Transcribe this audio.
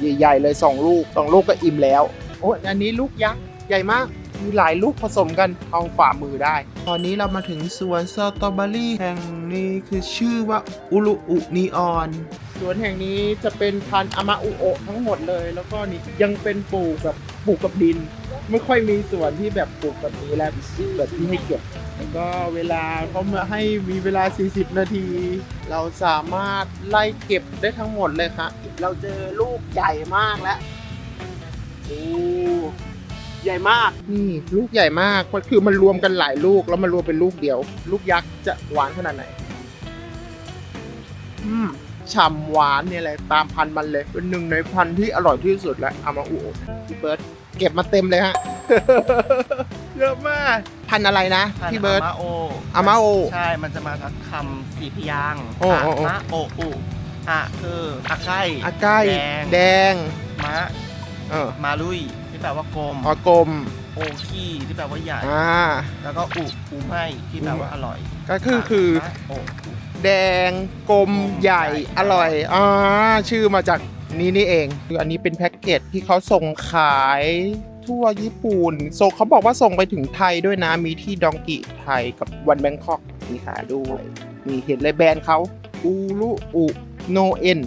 ใหญ่ๆเลยสองลูกสองลูกก็อิ่มแล้ว โอ้อันนี้ลูกยักษ์ใหญ่มาก มีหลายลูกผสมกันเอาฝ่ามือได้ ตอนนี้เรามาถึงสวนสตรอเบอรี่แห่งนี้คือชื่อว่าอุลุอุนีออนสวนแห่งนี้จะเป็นพันธุ์อามาอุโอทั้งหมดเลย แล้วก็นี่ยังเป็นปลูกแบบปลูกกับดิน ไม่ค่อยมีสวนที่แบบปลูกแบบนี้แล้วแบบที่ให้เก็บ แล้วก็เวลาเขามาให้มีเวลา 40 นาที เราสามารถไล่เก็บได้ทั้งหมดเลยครับเราเจอลูกใหญ่มากแล้วโอ้ใหญ่มากนี่ลูกใหญ่มากก็คือมันรวมกันหลายลูกแล้วมารวมเป็นลูกเดียว ลูกยักษ์จะหวานขนาดไหน อืมฉ่ำหวานเนี่ยแหละตามพันธุ์มันเลย เป็นหนึ่งในพันธุ์ที่อร่อยที่สุดแล้วเอามาอุพี่เบิร์ตเก็บมาเต็มเลยฮะ เยอะมากพันธุ์อะไรนะพันธุ์พี่เบิร์ต อามาโออามาโอใช่ มันจะมาทั้งคำสี่พยางค์โอ้โอ้โอ้อะมะโออุอะคืออะไก่อาใกล้แดงแดง มะเออมาลุยที่แปลว่ากลม ออกลมโอขี้ที่แปลว่าใหญ่ อ่า แล้วก็อุอูไม่ที่แปลว่าอร่อยก็คือคือมะโออุแดงกลมกลมใหญ่ใหญ่อร่อยอ่าชื่อมาจากนี้นี่เองคืออันนี้เป็นแพ็กเกจที่เขาส่งขาย ทั่วญี่ปุ่นส่งเขาบอกว่าส่งไปถึงไทยด้วยนะ มีที่ดองกิไทยกับวันแบงคอกมีขาด้วย มีเห็นเลยแบรนด์เขาอูรุอุโนเอ็น